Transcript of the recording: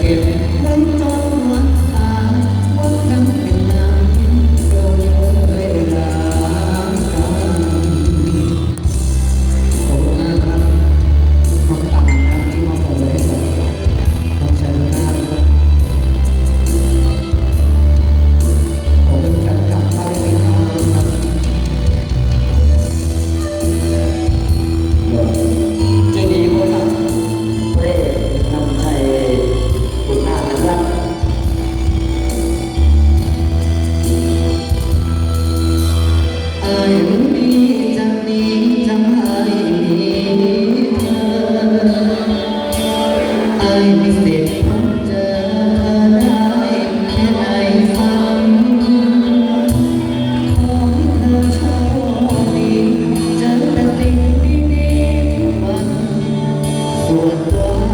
เก็บนั้นจน Senhor.